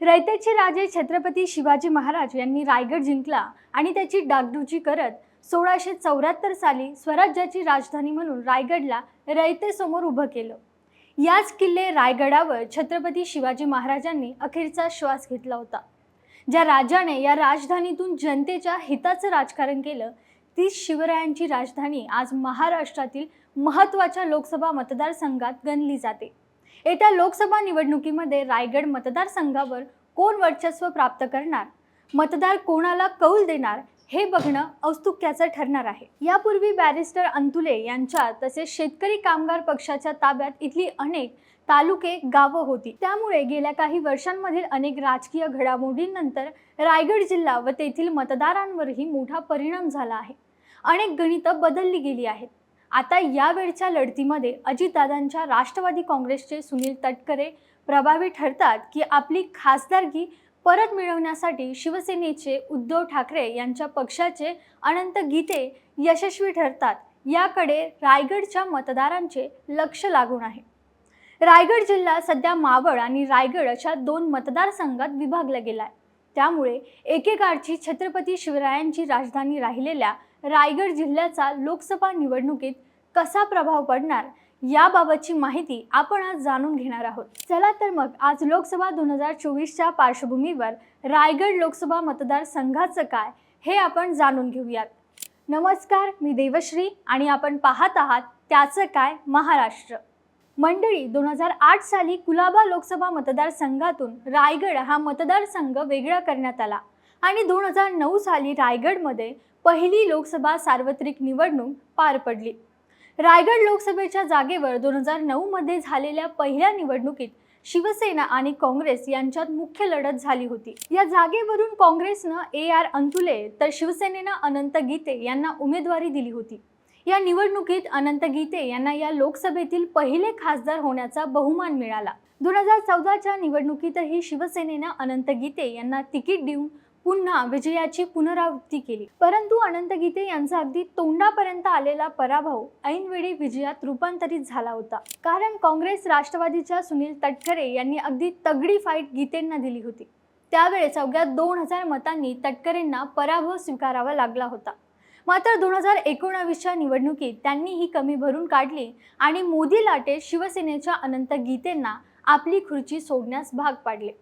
रयतेचे राजे छत्रपती शिवाजी महाराज यांनी रायगड जिंकला आणि त्याची डागडुजी करत सोळाशे चौऱ्याहत्तर साली स्वराज्याची राजधानी म्हणून रायगडला रयतेसमोर उभं केलं. याच किल्ले रायगडावर छत्रपती शिवाजी महाराजांनी अखेरचा श्वास घेतला होता. ज्या राजाने या राजधानीतून जनतेच्या हिताचं राजकारण केलं ती शिवरायांची राजधानी आज महाराष्ट्रातील महत्त्वाच्या लोकसभा मतदारसंघात गणली जाते. येत्या लोकसभा निवडणुकीमध्ये रायगड मतदारसंघावर कोण वर्चस्व प्राप्त करणार? मतदार कोणाला कौल देणार? हे बघणं औत्सुक्याचं ठरणार आहे. यापूर्वी बॅरिस्टर अंतुले यांच्या तसेच शेतकरी कामगार पक्षाच्या ताब्यात इथली अनेक तालुके गावं होती. त्यामुळे गेल्या काही वर्षांमधील अनेक राजकीय घडामोडींनंतर रायगड जिल्हा व तेथील मतदारांवरही मोठा परिणाम झाला आहे. अनेक गणितं बदलली गेली आहेत. आता यावेळच्या लढतीमध्ये अजितदादांच्या राष्ट्रवादी काँग्रेसचे सुनील तटकरे प्रभावी ठरतात की आपली खासदारकी परत मिळवण्यासाठी शिवसेनेचे उद्धव ठाकरे यांच्या पक्षाचे अनंत गीते यशस्वी ठरतात. याकडे रायगडच्या मतदारांचे लक्ष लागून आहे. रायगड जिल्हा सध्या मावळ आणि रायगड अशा दोन मतदारसंघात विभागला गेला आहे त्यामुळे एकेकाळची छत्रपती शिवरायांची राजधानी राहिलेल्या रायगड जिल्ह्याचा लोकसभा निवडणुकीत कसा प्रभाव पडणार याबाबतची माहिती आपण आज जाणून घेणार आहोत. चला तर मग आज लोकसभा दोन हजार चोवीसच्या पार्श्वभूमीवर रायगड लोकसभा मतदारसंघाचं काय हे आपण जाणून घेऊयात. नमस्कार मी देवश्री आणि आपण पाहत आहात त्याचं काय महाराष्ट्र. मंडळी दोन हजार आठ साली कुलाबा लोकसभा मतदारसंघातून रायगड हा मतदारसंघ वेगळा करण्यात आला आणि दोन हजार नऊ साली रायगडमध्ये पहिली लोकसभा सार्वत्रिक निवडणूक पार पडली. रायगड लोकसभेच्या जागेवर दोन हजार नऊमध्ये झालेल्या पहिल्या निवडणुकीत शिवसेना आणि काँग्रेस यांच्यात मुख्य लढत झाली होती. या जागेवरून काँग्रेसनं ए आर अंतुले तर शिवसेनेनं अनंत गीते यांना उमेदवारी दिली होती. या निवडणुकीत अनंत गीते यांना या लोकसभेतील पहिले खासदार होण्याचा बहुमान मिळाला. दोन हजार चौदाच्या निवडणुकीतही शिवसेनेनं अनंत गीते यांना तिकीट देऊन पुन्हा विजयाची पुनरावृत्ती केली. परंतु अनंत गीते यांचा अगदी तोंडापर्यंत आलेला पराभव ऐनवेळी विजयात रूपांतरित झाला होता. कारण काँग्रेस राष्ट्रवादीच्या सुनील तटकरे यांनी अगदी तगडी फाईट गीतेंना दिली होती. त्यावेळेस अवघ्या दोन हजार मतांनी तटकरेंना पराभव स्वीकारावा लागला होता. मात्र दोन हजार एकोणावीसच्या निवडणुकीत त्यांनी ही कमी भरून काढली आणि मोदी लाटे शिवसेनेच्या अनंत गीतेंना आपली खुर्ची सोडण्यास भाग पाडले.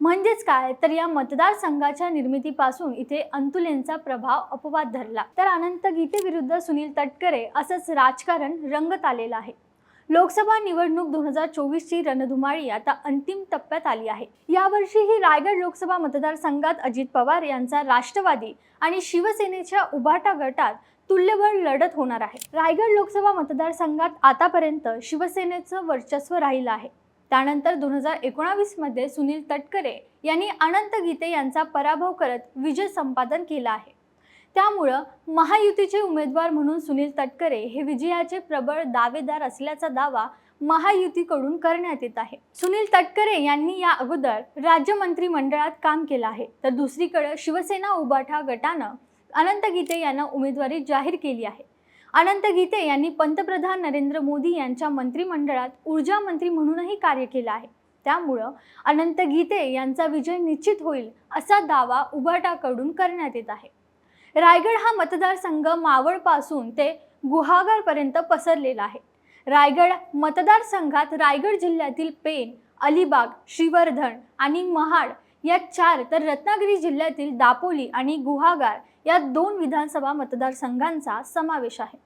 म्हणजेच काय? तर या मतदारसंघाच्या निर्मितीपासून इथे अंतुलेंचा प्रभाव अपवाद धरला. तर अनंत गीते विरुद्ध सुनील तटकरे असंच राजकारण रंगत आलेलं आहे. लोकसभा निवडणूक दोन हजार चोवीसची रणधुमाळी आता अंतिम टप्प्यात आली आहे. यावर्षी ही रायगड लोकसभा मतदारसंघात अजित पवार यांचा राष्ट्रवादी आणि शिवसेनेच्या उभाटा गटात तुल्यबळ लढत होणार आहे. रायगड लोकसभा मतदारसंघात आतापर्यंत शिवसेनेचं वर्चस्व राहिलं आहे. त्यानंतर दोन हजार एकोणावीसमध्ये सुनील तटकरे यांनी अनंत गीते यांचा पराभव करत विजय संपादन केला आहे. त्यामुळं महायुतीचे उमेदवार म्हणून सुनील तटकरे हे विजयाचे प्रबळ दावेदार असल्याचा दावा महायुतीकडून करण्यात येत आहे. सुनील तटकरे यांनी या अगोदर राज्य मंत्रिमंडळात काम केलं आहे. तर दुसरीकडे शिवसेना उबाठा गटानं अनंत गीते यांना उमेदवारी जाहीर केली आहे. अनंत गीते यांनी पंतप्रधान नरेंद्र मोदी यांच्या मंत्रिमंडळात ऊर्जा मंत्री म्हणूनही कार्य केलं आहे. त्यामुळं अनंत गीते यांचा विजय निश्चित होईल असा दावा उभाटाकडून करण्यात येत आहे. रायगड हा मतदारसंघ मावळपासून ते गुहागरपर्यंत पसरलेला आहे. रायगड मतदारसंघात रायगड जिल्ह्यातील पेन अलिबाग श्रीवर्धन आणि महाड या चार तर रत्नागिरी जिल्ह्यातील दापोली आणि गुहागार या दोन विधानसभा मतदारसंघांचा समावेश आहे.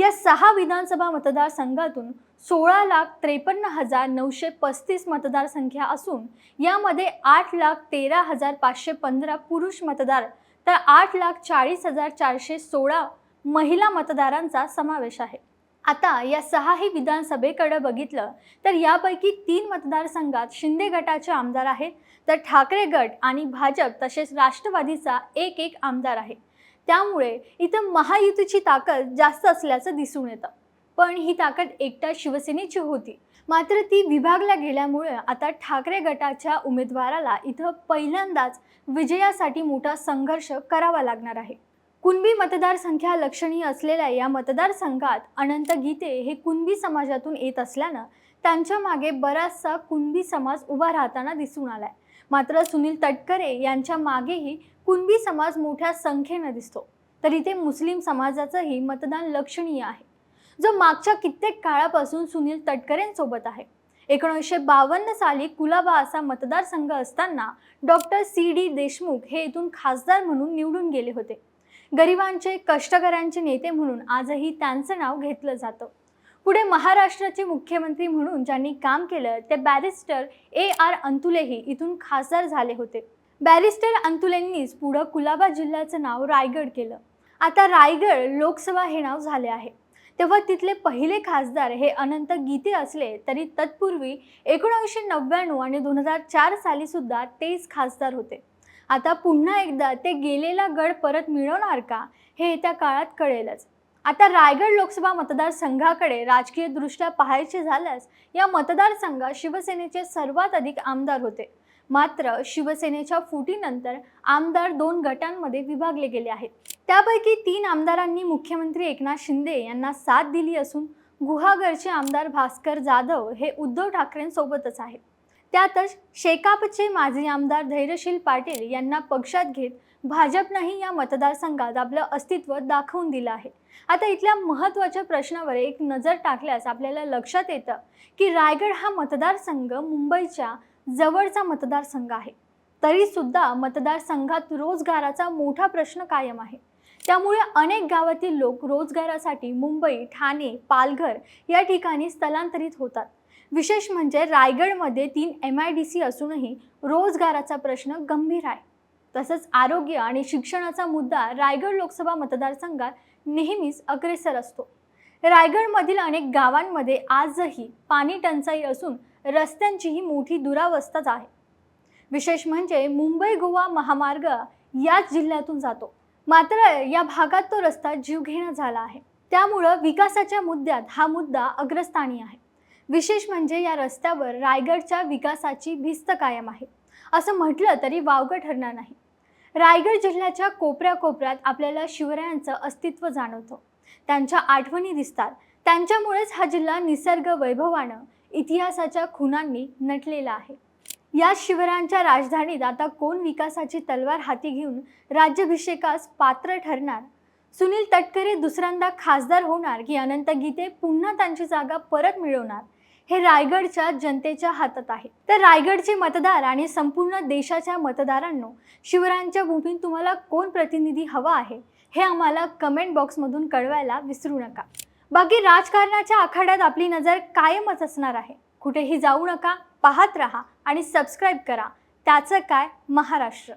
या सहा विधानसभा मतदारसंघातून सोळा लाख त्रेपन्न हजार नऊशे पस्तीस मतदारसंख्या असून यामध्ये आठ लाख तेरा हजार पाचशे पंधरा पुरुष मतदार तर आठ लाख चाळीस हजार चारशे सोळा महिला मतदारांचा समावेश आहे. आता या सहाही विधानसभेकडे बघितलं तर यापैकी तीन मतदारसंघात शिंदे गटाचे आमदार आहेत तर ठाकरे गट आणि भाजप तसेच राष्ट्रवादीचा एक एक आमदार आहे. त्यामुळे इथं महायुतीची ताकद जास्त असल्याचं दिसून येतं. पण ही ताकद एकट्या शिवसेनेची होती. मात्र ती विभागल्या गेल्यामुळे आता ठाकरे गटाच्या उमेदवाराला इथं पहिल्यांदाच विजयासाठी मोठा संघर्ष करावा लागणार आहे. कुणबी मतदारसंख्या लक्षणीय असलेल्या या मतदारसंघात अनंत गीते हे कुणबी समाजातून येत असल्यानं त्यांच्या मागे बराचसा कुणबी समाज उभा राहताना दिसून आलाय. मात्र सुनील तटकरे यांच्या मागेही कुणबी समाज मोठ्या संख्येनं दिसतो. तर इथे मुस्लिम समाजाचंही मतदान लक्षणीय आहे. जो मागच्या कित्येक काळापासून सुनील तटकरेंसोबत आहे. एकोणीसशे बावन्न साली कुलाबा असा मतदारसंघ असताना डॉक्टर सी डी देशमुख हे इथून खासदार म्हणून निवडून गेले होते. गरिबांचे कष्टकऱ्यांचे नेते म्हणून आजही त्यांचं नाव घेतलं जातं. पुढे महाराष्ट्राचे मुख्यमंत्री म्हणून ज्यांनी काम केलं ते बॅरिस्टर ए आर अंतुलेही इथून खासदार झाले होते. बॅरिस्टर अंतुलेंनीच पुढं कुलाबा जिल्ह्याचं नाव रायगड केलं. आता रायगड लोकसभा हे नाव झाले आहे. तेव्हा तिथले पहिले खासदार हे अनंत गीते असले तरी तत्पूर्वी एकोणीसशे नव्याण्णव आणि दोन हजार चार साली सुद्धा तेच खासदार होते. आता पुन्हा एकदा ते गेलेला गड परत मिळवणार का हे येत्या काळात कळेलच. आता रायगड लोकसभा मतदारसंघाकडे राजकीयदृष्ट्या पाहायचे झाल्यास या मतदारसंघात शिवसेनेचे सर्वात अधिक आमदार होते. मात्र शिवसेनेच्या फुटीनंतर आमदार दोन गटांमध्ये विभागले गेले आहेत. त्यापैकी तीन आमदारांनी मुख्यमंत्री एकनाथ शिंदे यांना साथ दिली असून गुहागरचे आमदार भास्कर जाधव हे उद्धव ठाकरेंसोबतच आहेत. त्यातच शेकापचे माजी आमदार धैर्यशील पाटील यांना पक्षात घेत भाजपनंही या मतदारसंघात आपलं अस्तित्व दाखवून दिलं आहे. आता इथल्या महत्त्वाच्या प्रश्नावर एक नजर टाकल्यास आपल्याला लक्षात येतं की रायगड हा मतदारसंघ मुंबईच्या जवळचा मतदारसंघ आहे. तरीसुद्धा मतदारसंघात रोजगाराचा मोठा प्रश्न कायम आहे. त्यामुळे अनेक गावातील लोक रोजगारासाठी मुंबई ठाणे पालघर या ठिकाणी स्थलांतरित होतात. विशेष म्हणजे रायगडमध्ये तीन एम आय डी सी असूनही रोजगाराचा प्रश्न गंभीर आहे. तसंच आरोग्य आणि शिक्षणाचा मुद्दा रायगड लोकसभा मतदारसंघात नेहमीच अग्रेसर असतो. रायगडमधील अनेक गावांमध्ये आजही पाणी टंचाई असून रस्त्यांचीही मोठी दुरावस्थाच आहे. विशेष म्हणजे मुंबई गोवा महामार्ग याच जिल्ह्यातून जातो. मात्र या भागात तो रस्ता जीवघेणा झाला आहे. त्यामुळं विकासाच्या मुद्द्यात हा मुद्दा अग्रस्थानी आहे. विशेष म्हणजे या रस्त्यावर रायगडच्या विकासाची भिस्त कायम आहे. असं म्हटलं तरी वावगं ठरणार नाही. रायगड जिल्ह्याच्या कोपऱ्या कोपऱ्यात आपल्याला शिवरायांचं अस्तित्व जाणवतं. त्यांच्या आठवणी दिसतात. त्यांच्यामुळेच हा जिल्हा निसर्ग वैभवानं इतिहासाच्या खुणांनी नटलेला आहे. या शिवरायांच्या राजधानीत आता कोण विकासाची तलवार हाती घेऊन राज्याभिषेकास पात्र ठरणार सुनील तटकरे दुसऱ्यांदा खासदार होणार की अनंत गीते पुन्हा त्यांची जागा परत मिळवणार हे रायगडच्या जनतेच्या हातात आहे. तर रायगडचे मतदार आणि संपूर्ण देशाच्या मतदारांनो शिवरायांच्या भूमीत तुम्हाला कोण प्रतिनिधी हवा आहे हे आम्हाला कमेंट बॉक्समधून कळवायला विसरू नका. बाकी राजकारणाच्या आखाड्यात आपली नजर कायमच असणार आहे. कुठेही जाऊ नका पाहत राहा आणि सबस्क्राईब करा. त्याचं काय? महाराष्ट्र.